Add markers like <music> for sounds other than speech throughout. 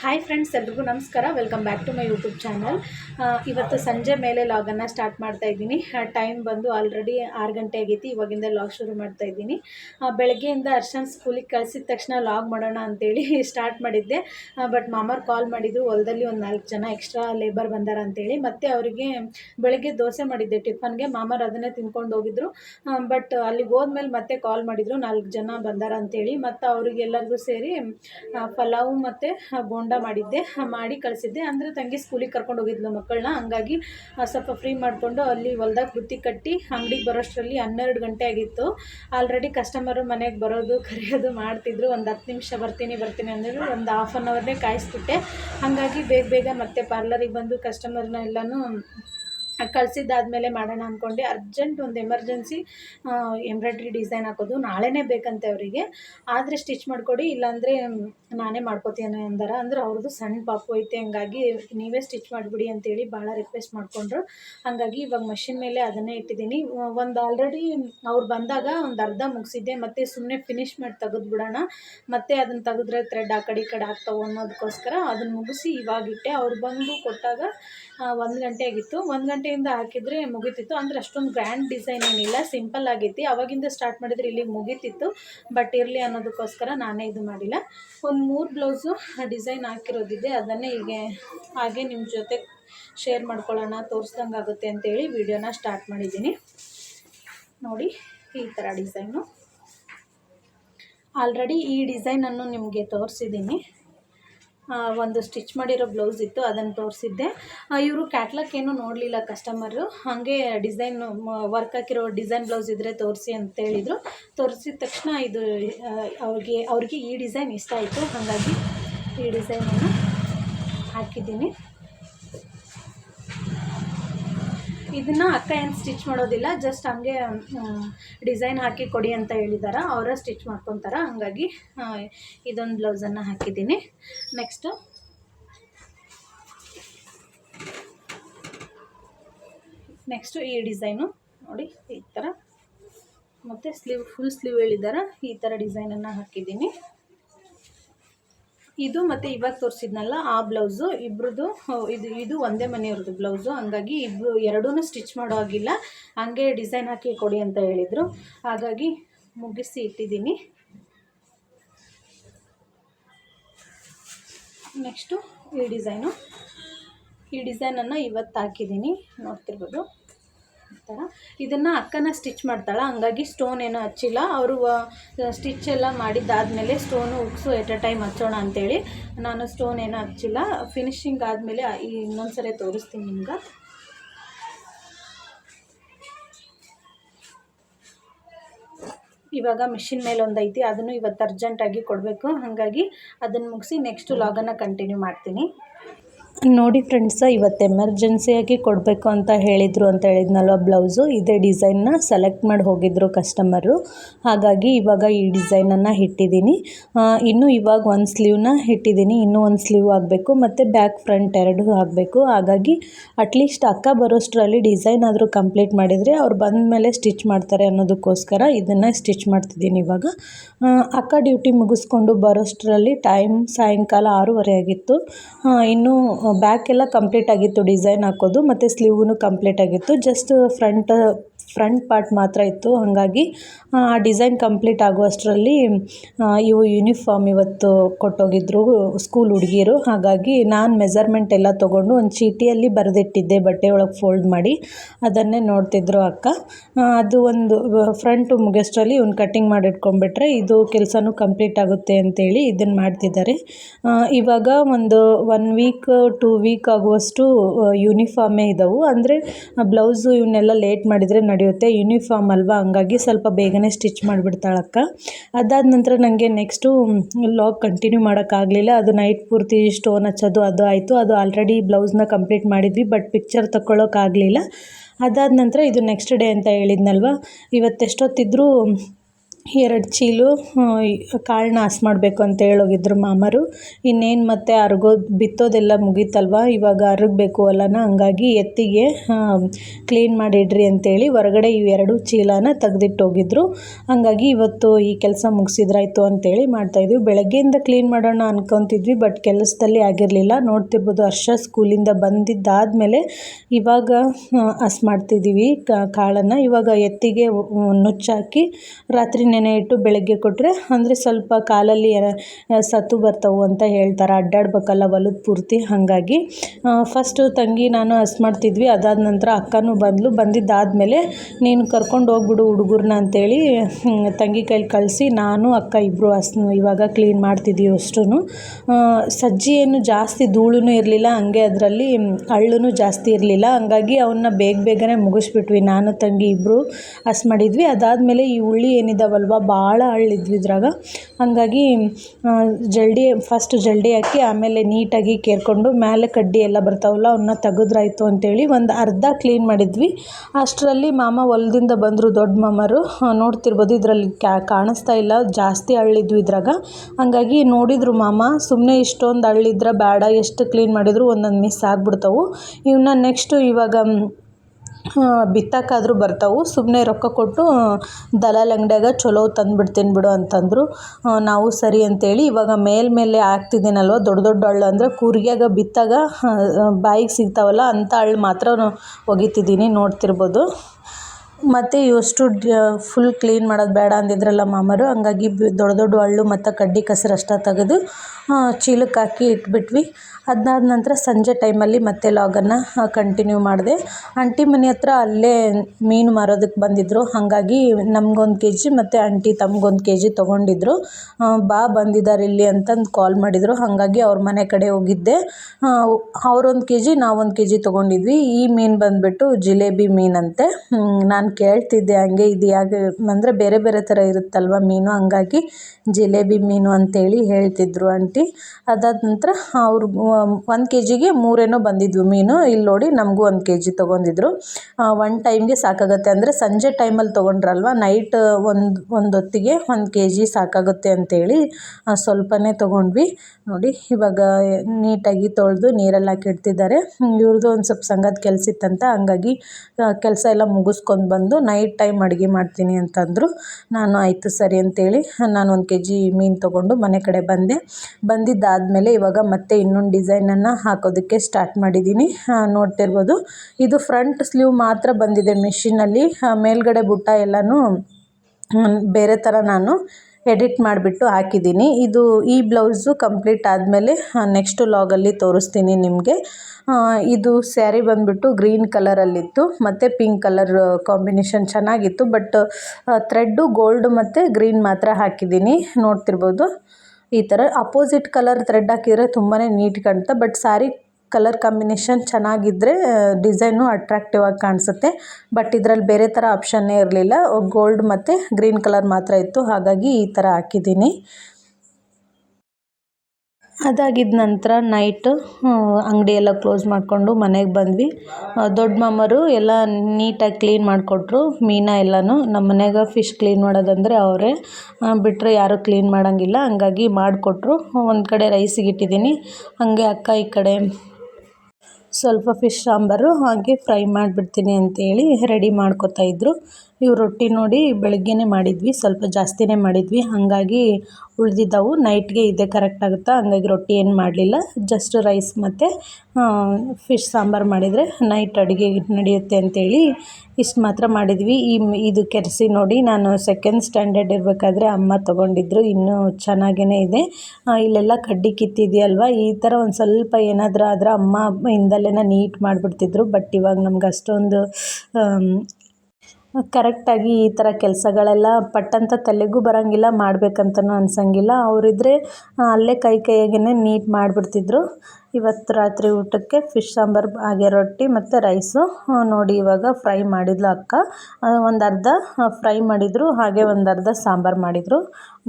Hi friends ಎಲ್ರಿಗೂ ನಮಸ್ಕಾರ. Welcome back to my YouTube channel ಇವತ್ತು ಸಂಜೆ ಮೇಲೆ ಲಾಗನ್ನು ಸ್ಟಾರ್ಟ್ ಮಾಡ್ತಾ ಇದ್ದೀನಿ. ಟೈಮ್ ಬಂದು ಆಲ್ರೆಡಿ ಆರು ಗಂಟೆ ಆಗೈತಿ. ಇವಾಗಿಂದ ಲಾಗ್ ಶುರು ಮಾಡ್ತಾ ಇದ್ದೀನಿ. ಬೆಳಗ್ಗೆಯಿಂದ ಅರ್ಶನ್ ಸ್ಕೂಲಿಗೆ ಕಳಿಸಿದ ತಕ್ಷಣ ಲಾಗ್ ಮಾಡೋಣ ಅಂತೇಳಿ <laughs> ಸ್ಟಾರ್ಟ್ ಮಾಡಿದ್ದೆ. ಬಟ್ ಮಾಮರ್ ಕಾಲ್ ಮಾಡಿದ್ರು. ಹೊಲದಲ್ಲಿ ಒಂದು ನಾಲ್ಕು ಜನ ಎಕ್ಸ್ಟ್ರಾ ಲೇಬರ್ ಬಂದಾರ ಅಂತೇಳಿ. ಮತ್ತೆ ಅವರಿಗೆ ಬೆಳಗ್ಗೆ ದೋಸೆ ಮಾಡಿದ್ದೆ ಟಿಫನ್ಗೆ ಮಾಮರ್ ಅದನ್ನೇ ತಿನ್ಕೊಂಡು ಹೋಗಿದ್ರು. ಬಟ್ ಅಲ್ಲಿಗೆ ಹೋದ್ಮೇಲೆ ಮತ್ತೆ ಕಾಲ್ ಮಾಡಿದ್ರು. ನಾಲ್ಕು ಜನ ಬಂದಾರ ಅಂತೇಳಿ. ಮತ್ತು ಅವ್ರಿಗೆಲ್ಲರಿಗೂ ಸೇರಿ ಪಲಾವು ಮತ್ತು ಬೋಂಡ ಮಾಡಿದ್ದೆ ಮಾಡಿ ಕಳಿಸಿದ್ದೆ. ಅಂದರೆ ತಂಗಿ ಸ್ಕೂಲಿಗೆ ಕರ್ಕೊಂಡು ಹೋಗಿದ್ಲು ಮಕ್ಕಳನ್ನ ಹಂಗಾಗಿ ಸ್ವಲ್ಪ ಫ್ರೀ ಮಾಡಿಕೊಂಡು ಅಲ್ಲಿ ಹೊಲ್ದಾಗ ಬುತ್ತಿ ಕಟ್ಟಿ, ಅಂಗಡಿಗೆ ಬರೋಷ್ಟರಲ್ಲಿ ಹನ್ನೆರಡು ಗಂಟೆ ಆಗಿತ್ತು. ಆಲ್ರೆಡಿ ಕಸ್ಟಮರು ಮನೆಗೆ ಬರೋದು, <laughs> ಕರೆಯೋದು ಮಾಡ್ತಿದ್ರು. ಒಂದು ಹತ್ತು ನಿಮಿಷ ಬರ್ತೀನಿ ಬರ್ತೀನಿ ಅಂದರು ಒಂದು ಹಾಫ್ ಆನ್ ಅವರ್ನೇ ಕಾಯಿಸ್ಬಿಟ್ಟೆ. ಹಾಗಾಗಿ ಬೇಗ ಬೇಗ ಮತ್ತೆ ಪಾರ್ಲರಿಗೆ ಬಂದು ಕಸ್ಟಮರ್ನ ಎಲ್ಲನೂ ಕಳಿಸಿದ್ದಾದ್ಮೇಲೆ ಮಾಡೋಣ ಅಂದ್ಕೊಂಡು ಅರ್ಜೆಂಟ್ ಒಂದು ಎಮರ್ಜೆನ್ಸಿ ಎಂಬ್ರಾಯ್ಡ್ರಿ ಡಿಸೈನ್ ಹಾಕೋದು ನಾಳೆನೇ ಬೇಕಂತೆ ಅವರಿಗೆ. ಆದರೆ ಸ್ಟಿಚ್ ಮಾಡಿಕೊಡಿ, ಇಲ್ಲಾಂದರೆ ನಾನೇ ಮಾಡ್ಕೋತೀನಿ ಅಂದಾರ. ಅಂದ್ರೆ ಅವ್ರದ್ದು ಸಣ್ಣ ಪಾಪು ಐತೆ, ಹಂಗಾಗಿ ನೀವೇ ಸ್ಟಿಚ್ ಮಾಡಿಬಿಡಿ ಅಂತೇಳಿ ಭಾಳ ರಿಕ್ವೆಸ್ಟ್ ಮಾಡಿಕೊಂಡ್ರು. ಹಾಗಾಗಿ ಇವಾಗ ಮಷಿನ್ ಮೇಲೆ ಅದನ್ನೇ ಇಟ್ಟಿದ್ದೀನಿ. ಒಂದು ಆಲ್ರೆಡಿ ಅವ್ರು ಬಂದಾಗ ಒಂದು ಅರ್ಧ ಮುಗಿಸಿದ್ದೆ, ಮತ್ತು ಸುಮ್ಮನೆ ಫಿನಿಶ್ ಮಾಡಿ ತೆಗೆದ್ಬಿಡೋಣ. ಮತ್ತೆ ಅದನ್ನು ತೆಗೆದ್ರೆ ಥ್ರೆಡ್ ಆ ಕಡೆ ಈ ಕಡೆ ಆಗ್ತಾವೆ ಅನ್ನೋದಕ್ಕೋಸ್ಕರ ಅದನ್ನು ಮುಗಿಸಿ ಇವಾಗಿಟ್ಟೆ ಅವ್ರು ಬಂದು ಕೊಟ್ಟಾಗ ಒಂದು ಗಂಟೆ ಆಗಿತ್ತು. ಒಂದು ಗಂಟೆಯಿಂದ ಹಾಕಿದರೆ ಮುಗಿತಿತ್ತು. ಅಂದರೆ ಅಷ್ಟೊಂದು ಗ್ರ್ಯಾಂಡ್ ಡಿಸೈನ್ ಏನಿಲ್ಲ. ಸಿಂಪಲ್ ಆಗೈತಿ. ಅವಾಗಿಂದ ಸ್ಟಾರ್ಟ್ ಮಾಡಿದ್ರೆ ಇಲ್ಲಿಗೆ ಮುಗಿತಿತ್ತು. ಬಟ್ ಇರಲಿ ಅನ್ನೋದಕ್ಕೋಸ್ಕರ ನಾನೇ ಇದು ಮಾಡಿಲ್ಲ. ಒಂದು ಮೂರು ಬ್ಲೌಸು ಡಿಸೈನ್ ಹಾಕಿರೋದಿದೆ. ಅದನ್ನೇ ಹೀಗೆ ಹಾಗೆ ನಿಮ್ಮ ಜೊತೆ ಶೇರ್ ಮಾಡ್ಕೊಳ್ಳೋಣ, ತೋರಿಸ್ದಂಗೆ ಆಗುತ್ತೆ ಅಂತೇಳಿ ವಿಡಿಯೋನ ಸ್ಟಾರ್ಟ್ ಮಾಡಿದ್ದೀನಿ. ನೋಡಿ, ಈ ಥರ ಡಿಸೈನು ಆಲ್ರೆಡಿ ಈ ಡಿಸೈನನ್ನು ನಿಮಗೆ ತೋರಿಸಿದ್ದೀನಿ. ಒಂದು ಸ್ಟಿಚ್ ಮಾಡಿರೋ ಬ್ಲೌಸ್ ಇತ್ತು, ಅದನ್ನು ತೋರಿಸಿದ್ದೆ. ಇವರು ಕ್ಯಾಟ್ಲಾಗ್ ಏನೂ ನೋಡಲಿಲ್ಲ ಕಸ್ಟಮರು ಹಾಗೆ ಡಿಸೈನ್ ವರ್ಕ್ ಹಾಕಿರೋ ಡಿಸೈನ್ ಬ್ಲೌಸ್ ಇದ್ದರೆ ತೋರಿಸಿ ಅಂತ ಹೇಳಿದರು ತೋರಿಸಿದ ತಕ್ಷಣ ಇದು ಅವ್ರಿಗೆ ಅವ್ರಿಗೆ ಈ ಡಿಸೈನ್ ಇಷ್ಟ ಆಯಿತು. ಹಾಗಾಗಿ ಈ ಡಿಸೈನನ್ನು ಹಾಕಿದ್ದೀನಿ. ಇದನ್ನು ಅಕ್ಕ ಏನು ಸ್ಟಿಚ್ ಮಾಡೋದಿಲ್ಲ ಜಸ್ಟ್ ಹಂಗೆ ಡಿಸೈನ್ ಹಾಕಿ ಕೊಡಿ ಅಂತ ಹೇಳಿದಾರ. ಅವರ ಸ್ಟಿಚ್ ಮಾಡ್ಕೊತಾರ. ಹಂಗಾಗಿ ಇದೊಂದು ಬ್ಲೌಸನ್ನು ಹಾಕಿದ್ದೀನಿ. ನೆಕ್ಸ್ಟು ನೆಕ್ಸ್ಟು ಈ ಡಿಸೈನು ನೋಡಿ, ಈ ಥರ ಮತ್ತು ಸ್ಲೀವ್ ಫುಲ್ ಸ್ಲೀವ್ ಹೇಳಿದ್ದಾರೆ ಈ ಥರ ಡಿಸೈನನ್ನು ಹಾಕಿದ್ದೀನಿ. ಇದು ಮತ್ತು ಇವಾಗ ತೋರಿಸಿದ್ನಲ್ಲ, ಆ ಬ್ಲೌಸು. ಇಬ್ರದ್ದು ಇದು ಇದು ಒಂದೇ ಮನೆಯವ್ರದ್ದು ಬ್ಲೌಸು. ಹಂಗಾಗಿ ಇಬ್ಬರು ಎರಡೂ ಸ್ಟಿಚ್ ಮಾಡೋ ಹಾಗಿಲ್ಲ. ಹಂಗೆ ಡಿಸೈನ್ ಹಾಕಿ ಕೊಡಿ ಅಂತ ಹೇಳಿದರು. ಹಾಗಾಗಿ ಮುಗಿಸಿ ಇಟ್ಟಿದ್ದೀನಿ. ನೆಕ್ಸ್ಟು ಈ ಡಿಸೈನು. ಈ ಡಿಸೈನನ್ನು ಇವತ್ತು ಹಾಕಿದ್ದೀನಿ. ನೋಡ್ತಿರ್ಬೋದು. ಥರ ಇದನ್ನು ಅಕ್ಕನ ಸ್ಟಿಚ್ ಮಾಡ್ತಾಳೆ. ಹಂಗಾಗಿ ಸ್ಟೋನ್ ಏನೂ ಹಚ್ಚಿಲ್ಲ. ಅವರು ಸ್ಟಿಚ್ ಎಲ್ಲ ಮಾಡಿದ್ದಾದಮೇಲೆ ಸ್ಟೋನು ಉಕ್ಸು ಎಟ್ ಅ ಟೈಮ್ ಹಚ್ಚೋಣ ಅಂತೇಳಿ. ನಾನು ಸ್ಟೋನ್ ಏನೂ ಹಚ್ಚಿಲ್ಲ. ಫಿನಿಶಿಂಗ್ ಆದಮೇಲೆ ಇನ್ನೊಂದು ಸರಿ ತೋರಿಸ್ತೀನಿ ನಿಮ್ಗೆ. ಇವಾಗ ಮಿಷಿನ್ ಮೇಲೆ ಒಂದು ಐತಿ ಅದನ್ನು ಇವತ್ತು ಅರ್ಜೆಂಟಾಗಿ ಕೊಡಬೇಕು. ಹಾಗಾಗಿ ಅದನ್ನು ಮುಗಿಸಿ ನೆಕ್ಸ್ಟು ಲಾಗನ್ನು ಕಂಟಿನ್ಯೂ ಮಾಡ್ತೀನಿ. ನೋಡಿ ಫ್ರೆಂಡ್ಸ, ಇವತ್ತು ಎಮರ್ಜೆನ್ಸಿಯಾಗಿ ಕೊಡಬೇಕು ಅಂತ ಹೇಳಿದರು ಅಂತ ಹೇಳಿದ್ನಲ್ವ ಬ್ಲೌಸು. ಇದೇ ಡಿಸೈನ್ನ ಸೆಲೆಕ್ಟ್ ಮಾಡಿ ಹೋಗಿದ್ದರು ಕಸ್ಟಮರು. ಹಾಗಾಗಿ ಇವಾಗ ಈ ಡಿಸೈನನ್ನು ಇಟ್ಟಿದ್ದೀನಿ. ಇನ್ನೂ ಇವಾಗ ಒಂದು ಸ್ಲೀವ್ನ ಇಟ್ಟಿದ್ದೀನಿ. ಇನ್ನೂ ಒಂದು ಸ್ಲೀವ್ ಆಗಬೇಕು, ಮತ್ತು ಬ್ಯಾಕ್ ಫ್ರಂಟ್ ಎರಡು ಆಗಬೇಕು. ಹಾಗಾಗಿ ಅಟ್ಲೀಸ್ಟ್ ಅಕ್ಕ ಬರೋಷ್ಟರಲ್ಲಿ ಡಿಸೈನ್ ಆದರೂ ಕಂಪ್ಲೀಟ್ ಮಾಡಿದರೆ ಅವ್ರು ಬಂದ ಮೇಲೆ ಸ್ಟಿಚ್ ಮಾಡ್ತಾರೆ ಅನ್ನೋದಕ್ಕೋಸ್ಕರ ಇದನ್ನು ಸ್ಟಿಚ್ ಮಾಡ್ತಿದ್ದೀನಿ ಇವಾಗ. ಅಕ್ಕ ಡ್ಯೂಟಿ ಮುಗಿಸ್ಕೊಂಡು ಬರೋಷ್ಟರಲ್ಲಿ ಟೈಮ್ ಸಾಯಂಕಾಲ ಆರೂವರೆ ಆಗಿತ್ತು. ಇನ್ನು ಬ್ಯಾಕ್ ಎಲ್ಲ ಕಂಪ್ಲೀಟ್ ಆಗಿತ್ತು ಡಿಸೈನ್ ಹಾಕೋದು ಮತ್ತು ಸ್ಲೀವೂ ಕಂಪ್ಲೀಟ್ ಆಗಿತ್ತು ಜಸ್ಟ್ ಫ್ರಂಟ್ ಫ್ರಂಟ್ ಪಾರ್ಟ್ ಮಾತ್ರ ಇತ್ತು. ಹಾಗಾಗಿ, ಆ ಡಿಸೈನ್ ಕಂಪ್ಲೀಟ್ ಆಗುವಷ್ಟರಲ್ಲಿ ಇವು ಯೂನಿಫಾರ್ಮ್ ಇವತ್ತು ಕೊಟ್ಟೋಗಿದ್ರು ಸ್ಕೂಲ್ ಹುಡುಗಿಯರು ಹಾಗಾಗಿ ನಾನು ಮೆಜರ್ಮೆಂಟ್ ಎಲ್ಲ ತೊಗೊಂಡು ಒಂದು ಚೀಟಿಯಲ್ಲಿ ಬರೆದಿಟ್ಟಿದ್ದೆ, ಬಟ್ಟೆ ಒಳಗೆ ಫೋಲ್ಡ್ ಮಾಡಿ. ಅದನ್ನೇ ನೋಡ್ತಿದ್ರು ಅಕ್ಕ. ಅದು ಒಂದು ಫ್ರಂಟು ಮುಗಿಯೋಷ್ಟರಲ್ಲಿ ಇವ್ನು ಕಟ್ಟಿಂಗ್ ಮಾಡಿಟ್ಕೊಂಡ್ಬಿಟ್ರೆ ಇದು ಕೆಲಸನೂ ಕಂಪ್ಲೀಟ್ ಆಗುತ್ತೆ ಅಂತೇಳಿ ಇದನ್ನು ಮಾಡ್ತಿದ್ದಾರೆ. ಇವಾಗ ಒಂದು ಒನ್ ವೀಕ್, ಟೂ ವೀಕ್ ಆಗುವಷ್ಟು ಯೂನಿಫಾರ್ಮೇ ಇದ್ದಾವೆ ಅಂದರೆ ಬ್ಲೌಸು ಇವನ್ನೆಲ್ಲ ಲೇಟ್ ಮಾಡಿದರೆ ನಡೆಯುತ್ತೆ. ಯೂನಿಫಾರ್ಮ್ ಅಲ್ವಾ? ಹಂಗಾಗಿ ಸ್ವಲ್ಪ ಬೇಗನೆ ಸ್ಟಿಚ್ ಮಾಡಿಬಿಡ್ತಾಳಕ್ಕ. ಅದಾದ ನಂತರ ನನಗೆ ನೆಕ್ಸ್ಟು ಲಾಗ್ ಕಂಟಿನ್ಯೂ ಮಾಡೋಕ್ಕಾಗಲಿಲ್ಲ ಅದು ನೈಟ್ ಪೂರ್ತಿ ಸ್ಟೋನ್ ಹಚ್ಚೋದು, ಅದು ಆಯಿತು. ಅದು ಆಲ್ರೆಡಿ ಬ್ಲೌಸ್ನ ಕಂಪ್ಲೀಟ್ ಮಾಡಿದ್ವಿ ಬಟ್ ಪಿಕ್ಚರ್ ತಗೊಳ್ಳೋಕ್ಕಾಗಲಿಲ್ಲ ಅದಾದ ನಂತರ ಇದು ನೆಕ್ಸ್ಟ್ ಡೇ ಅಂತ ಹೇಳಿದ್ನಲ್ವ? ಇವತ್ತೆಷ್ಟೊತ್ತಿದ್ರೂ ಎರಡು ಚೀಲ ಕಾಳನ್ನ ಹಸ್ ಮಾಡಬೇಕು ಅಂತ ಹೇಳೋಗಿದ್ರು ಮಾಮರು. ಇನ್ನೇನು ಮತ್ತೆ ಅರ್ಗೋದು ಬಿತ್ತೋದೆಲ್ಲ ಮುಗೀತಲ್ವ? ಇವಾಗ ಅರಗಬೇಕು ಅಲ್ಲನ ಹಂಗಾಗಿ ಎತ್ತಿಗೆ ಕ್ಲೀನ್ ಮಾಡಿಡ್ರಿ ಅಂತೇಳಿ ಹೊರಗಡೆ ಇವೆರಡು ಚೀಲನ ತೆಗೆದಿಟ್ಟೋಗಿದ್ರು. ಹಂಗಾಗಿ ಇವತ್ತು ಈ ಕೆಲಸ ಮುಗಿಸಿದ್ರಾಯ್ತು ಅಂತೇಳಿ ಮಾಡ್ತಾಯಿದ್ವಿ. ಬೆಳಗ್ಗೆಯಿಂದ ಕ್ಲೀನ್ ಮಾಡೋಣ ಅನ್ಕೊತಿದ್ವಿ ಬಟ್ ಕೆಲಸದಲ್ಲಿ ಆಗಿರಲಿಲ್ಲ. ನೋಡ್ತಿರ್ಬೋದು ಹರ್ಷ ಸ್ಕೂಲಿಂದ ಬಂದಿದ್ದಾದಮೇಲೆ ಇವಾಗ ಹಸ್ ಮಾಡ್ತಿದ್ದೀವಿ ಕಾಳನ್ನು. ಇವಾಗ ಎತ್ತಿಗೆ ನುಚ್ಚಾಕಿ ರಾತ್ರಿ ನೆನೆ ಇಟ್ಟು ಬೆಳಗ್ಗೆ ಕೊಟ್ಟರೆ ಅಂದರೆ ಸ್ವಲ್ಪ ಕಾಲಲ್ಲಿ ಸತ್ತು ಬರ್ತವೆ ಅಂತ ಹೇಳ್ತಾರೆ. ಅಡ್ಡಾಡ್ಬೇಕಲ್ಲ ಹೊಲದ ಪೂರ್ತಿ. ಹಾಗಾಗಿ ಫಸ್ಟು ತಂಗಿ ನಾನು ಹಸ್ ಮಾಡ್ತಿದ್ವಿ. ಅದಾದ ನಂತರ ಅಕ್ಕನೂ ಬಂದಳು ಬಂದಿದ್ದಾದಮೇಲೆ ನೀನು ಕರ್ಕೊಂಡು ಹೋಗ್ಬಿಡು ಹುಡುಗರನ್ನ ಅಂತೇಳಿ ತಂಗಿ ಕೈಲಿ ಕಳಿಸಿ ನಾನು, ಅಕ್ಕ ಇಬ್ಬರು ಹಸ್ ಇವಾಗ ಕ್ಲೀನ್ ಮಾಡ್ತಿದ್ದೀವಿ ಅಷ್ಟೂ ಸಜ್ಜಿ ಏನು ಜಾಸ್ತಿ ಧೂಳು ಇರಲಿಲ್ಲ. ಹಂಗೆ ಅದರಲ್ಲಿ ಹಳ್ಳೂ ಜಾಸ್ತಿ ಇರಲಿಲ್ಲ. ಹಂಗಾಗಿ ಅವನ್ನ ಬೇಗ ಬೇಗನೆ ಮುಗಿಸ್ಬಿಟ್ವಿ. ನಾನು, ತಂಗಿ ಇಬ್ಬರು ಹಸ್ ಮಾಡಿದ್ವಿ. ಅದಾದಮೇಲೆ ಈ ಹುಳಿ ಏನಿದಾವಲ್ವ ಭಾಳ ಅಳ್ಳಿದ್ವಿ ಇದ್ರಾಗ. ಹಾಗಾಗಿ ಜಲ್ಡಿ ಫಸ್ಟ್ ಜಲ್ಡಿ ಹಾಕಿ, ಆಮೇಲೆ ನೀಟಾಗಿ ಕೇರ್ಕೊಂಡು ಮೇಲೆ ಕಡ್ಡಿ ಎಲ್ಲ ಬರ್ತಾವಲ್ಲ ಅವನ್ನ ತೆಗೆದ್ರಾಯ್ತು ಅಂತೇಳಿ ಒಂದು ಅರ್ಧ ಕ್ಲೀನ್ ಮಾಡಿದ್ವಿ. ಅಷ್ಟರಲ್ಲಿ ಮಾಮ ಹೊಲದಿಂದ ಬಂದರು ದೊಡ್ಡ ಮಾಮರು. ನೋಡ್ತಿರ್ಬೋದು ಇದರಲ್ಲಿ ಕಾಣಿಸ್ತಾ ಇಲ್ಲ, ಜಾಸ್ತಿ ಅಳ್ಳಿದ್ವು ಇದ್ರಾಗ. ಹಾಗಾಗಿ ನೋಡಿದರು ಮಾಮ ಸುಮ್ಮನೆ ಇಷ್ಟೊಂದು ಅಳ್ಳಿದ್ರೆ ಬೇಡ ಎಷ್ಟು ಕ್ಲೀನ್ ಮಾಡಿದ್ರು ಒಂದೊಂದು ಮಿಸ್ ಆಗಿಬಿಡ್ತಾವು. ಇವನ್ನ ನೆಕ್ಸ್ಟು ಇವಾಗ ಬಿತ್ತಕ್ಕಾದ್ರೂ ಬರ್ತಾವೆ. ಸುಮ್ಮನೆ ರೊಕ್ಕ ಕೊಟ್ಟು ದಲಾಲ್ ಅಂಗಡಿಯಾಗ ಚಲೋ ತಂದುಬಿಡ್ತೀನಿ ಬಿಡು ಅಂತಂದರು. ನಾವು ಸರಿ ಅಂತೇಳಿ ಇವಾಗ ಮೇಲ್ಮೇಲೆ ಮೇಲೆ ಹಾಕ್ತಿದ್ದೀನಲ್ವ, ದೊಡ್ಡ ದೊಡ್ಡ ಹಳ್ಳು ಅಂದರೆ ಕೂರಿಗೆಯಾಗ ಬಿತ್ತಾಗ ಬಾಯಿಗೆ ಸಿಗ್ತಾವಲ್ಲ ಅಂಥ ಹಳ್ಳು ಮಾತ್ರ ಒಗಿತಿದ್ದೀನಿ, ನೋಡ್ತಿರ್ಬೋದು. ಮತ್ತು ಇವಷ್ಟು ಫುಲ್ ಕ್ಲೀನ್ ಮಾಡೋದು ಬೇಡ ಅಂದಿದ್ರಲ್ಲ ಮಾಮರು. ಹಂಗಾಗಿ ದೊಡ್ಡ ದೊಡ್ಡ ಹಳ್ಳು ಮತ್ತು ಕಡ್ಡಿ ಕಸ್ರು ಅಷ್ಟೇ ತೆಗೆದು ಚೀಲಕ್ಕೆ ಹಾಕಿ ಇಟ್ಬಿಟ್ವಿ. ಅದಾದ ನಂತರ ಸಂಜೆ ಟೈಮಲ್ಲಿ ಮತ್ತೆ ಲಾಗನ್ನು ಕಂಟಿನ್ಯೂ ಮಾಡಿದೆ. ಆಂಟಿ ಮನೆ ಹತ್ರ ಅಲ್ಲೇ ಮೀನು ಮಾರೋದಕ್ಕೆ ಬಂದಿದ್ದರು ಹಾಗಾಗಿ ನಮ್ಗೊಂದು ಕೆ ಜಿ ಮತ್ತು ಆಂಟಿ ತಮ್ಗೊಂದು ಕೆ ಜಿ ತೊಗೊಂಡಿದ್ರು ಬಾ ಬಂದಿದ್ದಾರೆ ಇಲ್ಲಿ ಅಂತಂದು ಕಾಲ್ ಮಾಡಿದರು. ಹಾಗಾಗಿ ಅವ್ರ ಮನೆ ಕಡೆ ಹೋಗಿದ್ದೆ. ಅವರೊಂದು ಕೆ ಜಿ ನಾವೊಂದು ಕೆ ಜಿ ತೊಗೊಂಡಿದ್ವಿ. ಈ ಮೀನು ಬಂದುಬಿಟ್ಟು ಜಿಲೇಬಿ ಮೀನಂತೆ. ನಾನು ಕೇಳ್ತಿದ್ದೆ, ಹಂಗೆ ಇದು ಅಂದರೆ ಬೇರೆ ಬೇರೆ ಥರ ಇರುತ್ತಲ್ವ ಮೀನು, ಹಂಗಾಗಿ ಜಿಲೇಬಿ ಮೀನು ಅಂತೇಳಿ ಹೇಳ್ತಿದ್ರು ಆಂಟಿ. ಅದಾದ ನಂತರ ಅವ್ರು ಒಂದು ಕೆ ಜಿಗೆ ಮೂರೇನೋ ಬಂದಿದ್ವು ಮೀನು ಇಲ್ಲಿ ನೋಡಿ ನಮಗೂ ಒಂದು ಕೆ ಜಿ ತೊಗೊಂಡಿದ್ರು ಒನ್ ಟೈಮ್ಗೆ ಸಾಕಾಗುತ್ತೆ ಅಂದರೆ ಸಂಜೆ ಟೈಮಲ್ಲಿ ತೊಗೊಂಡ್ರಲ್ವ ನೈಟ್ ಒಂದು ಒಂದು ಹೊತ್ತಿಗೆ ಒಂದು ಕೆ ಜಿ ಸಾಕಾಗುತ್ತೆ ಅಂತೇಳಿ ಸ್ವಲ್ಪನೇ ತೊಗೊಂಡ್ವಿ. ನೋಡಿ, ಇವಾಗ ನೀಟಾಗಿ ತೊಳೆದು ನೀರಲ್ಲಿ ಹಾಕಿಡ್ತಿದ್ದಾರೆ ಇವ್ರದ್ದು ಒಂದು ಸ್ವಲ್ಪ ಸಂಘದ ಕೆಲಸ ಇತ್ತಂತ, ಹಂಗಾಗಿ ಕೆಲಸ ಎಲ್ಲ ಮುಗಿಸ್ಕೊಂಡು ನೈಟ್ ಟೈಮ್ ಅಡುಗೆ ಮಾಡ್ತೀನಿ ಅಂತಂದರು. ನಾನು ಆಯಿತು ಸರಿ ಅಂತೇಳಿ ನಾನು ಒಂದು ಕೆ ಜಿ ಮೀನು ತೊಗೊಂಡು ಮನೆ ಕಡೆ ಬಂದೆ. ಬಂದಿದ್ದಾದಮೇಲೆ ಇವಾಗ ಮತ್ತೆ ಇನ್ನೊಂದು ಡಿಸೈನನ್ನು ಹಾಕೋದಕ್ಕೆ ಸ್ಟಾರ್ಟ್ ಮಾಡಿದ್ದೀನಿ ನೋಡ್ತಿರ್ಬೋದು. ಇದು ಫ್ರಂಟ್ ಸ್ಲೀವ್ ಮಾತ್ರ ಬಂದಿದೆ ಮಿಷಿನಲ್ಲಿ ಮೇಲ್ಗಡೆ ಬುಟ್ಟ ಎಲ್ಲನೂ ಬೇರೆ ಥರ ನಾನು ಎಡಿಟ್ ಮಾಡಿಬಿಟ್ಟು ಹಾಕಿದ್ದೀನಿ. ಇದು ಈ ಬ್ಲೌಸು ಕಂಪ್ಲೀಟ್ ಆದಮೇಲೆ ನೆಕ್ಸ್ಟ್ ಲಾಗಲ್ಲಿ ತೋರಿಸ್ತೀನಿ ನಿಮಗೆ. ಇದು ಸ್ಯಾರಿ ಬಂದುಬಿಟ್ಟು ಗ್ರೀನ್ ಕಲರಲ್ಲಿತ್ತು, ಮತ್ತು ಪಿಂಕ್ ಕಲರ್ ಕಾಂಬಿನೇಷನ್ ಚೆನ್ನಾಗಿತ್ತು, ಬಟ್ ಥ್ರೆಡ್ಡು ಗೋಲ್ಡ್ ಮತ್ತು ಗ್ರೀನ್ ಮಾತ್ರ ಹಾಕಿದ್ದೀನಿ. ನೋಡ್ತಿರ್ಬೋದು. ಈ ಥರ ಅಪೋಸಿಟ್ ಕಲರ್ ಥ್ರೆಡ್ ಹಾಕಿದರೆ ತುಂಬಾ ನೀಟ್ ಕಾಣ್ತಾ ಬಟ್ ಸ್ಯಾರಿ ಕಲರ್ ಕಾಂಬಿನೇಷನ್ ಚೆನ್ನಾಗಿದ್ದರೆ ಡಿಸೈನು ಅಟ್ರಾಕ್ಟಿವ್ ಆಗಿ ಕಾಣಿಸುತ್ತೆ. ಬಟ್ ಇದರಲ್ಲಿ ಬೇರೆ ಥರ ಆಪ್ಷನ್ನೇ ಇರಲಿಲ್ಲ. ಗೋಲ್ಡ್ ಮತ್ತು ಗ್ರೀನ್ ಕಲರ್ ಮಾತ್ರ ಇತ್ತು. ಹಾಗಾಗಿ ಈ ಥರ ಹಾಕಿದ್ದೀನಿ. ಅದಾಗಿದ್ದ ನಂತರ ನೈಟು ಅಂಗಡಿಯೆಲ್ಲ ಕ್ಲೋಸ್ ಮಾಡಿಕೊಂಡು ಮನೆಗೆ ಬಂದ್ವಿ. ದೊಡ್ಡ ಮಾಮರು ಎಲ್ಲ ನೀಟಾಗಿ ಕ್ಲೀನ್ ಮಾಡಿಕೊಟ್ರು. ಮೀನ ಎಲ್ಲನೂ ನಮ್ಮ ಮನೆಗೆ ಫಿಶ್ ಕ್ಲೀನ್ ಮಾಡೋದಂದರೆ ಅವರೇ. ಬಿಟ್ಟರೆ ಯಾರೂ ಕ್ಲೀನ್ ಮಾಡೋಂಗಿಲ್ಲ. ಹಂಗಾಗಿ ಮಾಡಿಕೊಟ್ರು. ಒಂದು ಕಡೆ ರೈಸಿಗೆ ಇಟ್ಟಿದ್ದೀನಿ. ಹಾಗೆ ಅಕ್ಕ ಈ ಕಡೆ ಸ್ವಲ್ಪ ಫಿಶ್ ಸಾಂಬಾರು ಹಾಗೆ ಫ್ರೈ ಮಾಡಿಬಿಡ್ತೀನಿ ಅಂತೇಳಿ ರೆಡಿ ಮಾಡ್ಕೊತಾ ಇದ್ದರು ಇವು ರೊಟ್ಟಿ ನೋಡಿ ಬೆಳಗ್ಗೆನೇ ಮಾಡಿದ್ವಿ, ಸ್ವಲ್ಪ ಜಾಸ್ತಿನೇ ಮಾಡಿದ್ವಿ. ಹಾಗಾಗಿ ಉಳಿದಿದ್ದವು. ನೈಟ್ಗೆ ಇದೇ ಕರೆಕ್ಟ್ ಆಗುತ್ತಾ? ಹಂಗಾಗಿ ರೊಟ್ಟಿ ಏನು ಮಾಡಲಿಲ್ಲ. ಜಸ್ಟ್ ರೈಸ್ ಮತ್ತು ಫಿಶ್ ಸಾಂಬಾರು ಮಾಡಿದರೆ ನೈಟ್ ಅಡುಗೆ ನಡೆಯುತ್ತೆ ಅಂತೇಳಿ ಇಷ್ಟು ಮಾತ್ರ ಮಾಡಿದ್ವಿ. ಈ ಇದು ಕೆರೆಸಿ ನೋಡಿ ನಾನು ಸೆಕೆಂಡ್ ಸ್ಟ್ಯಾಂಡರ್ಡ್ ಇರಬೇಕಾದ್ರೆ ಅಮ್ಮ ತೊಗೊಂಡಿದ್ರು. ಇನ್ನೂ ಚೆನ್ನಾಗೇ ಇದೆ. ಇಲ್ಲೆಲ್ಲ ಕಡ್ಡಿ ಕಿತ್ತಿದೆಯಲ್ವ? ಈ ಥರ ಒಂದು ಸ್ವಲ್ಪ ಏನಾದರೂ ಆದ್ರೆ ಅಮ್ಮ ಇಂದಲೇ ನೀಟ್ ಮಾಡಿಬಿಡ್ತಿದ್ರು. ಬಟ್ ಇವಾಗ ನಮ್ಗೆ ಅಷ್ಟೊಂದು ಕರೆಕ್ಟಾಗಿ ಈ ಥರ ಕೆಲಸಗಳೆಲ್ಲ ಪಟ್ಟಂತ ತಲೆಗೂ ಬರೋಂಗಿಲ್ಲ, ಮಾಡಬೇಕಂತನೂ ಅನ್ಸೋಂಗಿಲ್ಲ. ಅವರಿದ್ರೆ ಅಲ್ಲೇ ಕೈ ಕೈಯಾಗೇ ನೀಟ್ ಮಾಡಿಬಿಡ್ತಿದ್ರು. ಇವತ್ತು ರಾತ್ರಿ ಊಟಕ್ಕೆ ಫಿಶ್ ಸಾಂಬಾರು ಹಾಗೆ ರೊಟ್ಟಿ ಮತ್ತು ರೈಸು. ನೋಡಿ ಇವಾಗ ಫ್ರೈ ಮಾಡಿದ್ಲು ಅಕ್ಕ. ಒಂದು ಅರ್ಧ ಫ್ರೈ ಮಾಡಿದರು, ಹಾಗೆ ಒಂದು ಅರ್ಧ ಸಾಂಬಾರು ಮಾಡಿದರು.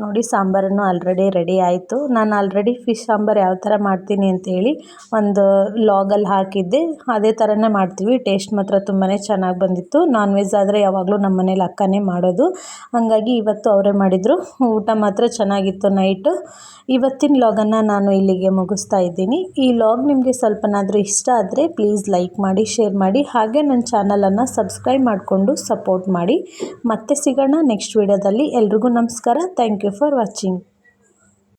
ನೋಡಿ ಸಾಂಬಾರನ್ನು ಆಲ್ರೆಡಿ ರೆಡಿ ಆಯಿತು. ನಾನು ಆಲ್ರೆಡಿ ಫಿಶ್ ಸಾಂಬಾರು ಯಾವ ಥರ ಮಾಡ್ತೀನಿ ಅಂತೇಳಿ ಒಂದು ಲಾಗಲ್ಲಿ ಹಾಕಿದ್ದೆ. ಅದೇ ಥರನೇ ಮಾಡ್ತೀವಿ. ಟೇಸ್ಟ್ ಮಾತ್ರ ತುಂಬಾ ಚೆನ್ನಾಗಿ ಬಂದಿತ್ತು. ನಾನ್ ವೆಜ್ ಆದರೆ ಯಾವಾಗಲೂ ನಮ್ಮ ಮನೇಲಿ ಅಕ್ಕನೇ ಮಾಡೋದು. ಹಾಗಾಗಿ ಇವತ್ತು ಅವರೇ ಮಾಡಿದರು. ಊಟ ಮಾತ್ರ ಚೆನ್ನಾಗಿತ್ತು ನೈಟು. ಇವತ್ತಿನ ಲಾಗನ್ನು ನಾನು ಇಲ್ಲಿಗೆ ಮುಗಿಸ್ತಾ ಇದ್ದೀನಿ. ಈ ಲಾಗ್ ನಿಮಗೆ ಸ್ವಲ್ಪನಾದರೂ ಇಷ್ಟ ಆದರೆ ಪ್ಲೀಸ್ ಲೈಕ್ ಮಾಡಿ ಶೇರ್ ಮಾಡಿ. ಹಾಗೆ ನನ್ನ ಚಾನಲನ್ನು ಸಬ್ಸ್ಕ್ರೈಬ್ ಮಾಡಿಕೊಂಡು ಸಪೋರ್ಟ್ ಮಾಡಿ. ಮತ್ತೆ ಸಿಗೋಣ ನೆಕ್ಸ್ಟ್ ವಿಡಿಯೋದಲ್ಲಿ ಎಲ್ರಿಗೂ ನಮಸ್ಕಾರ. Thank you for watching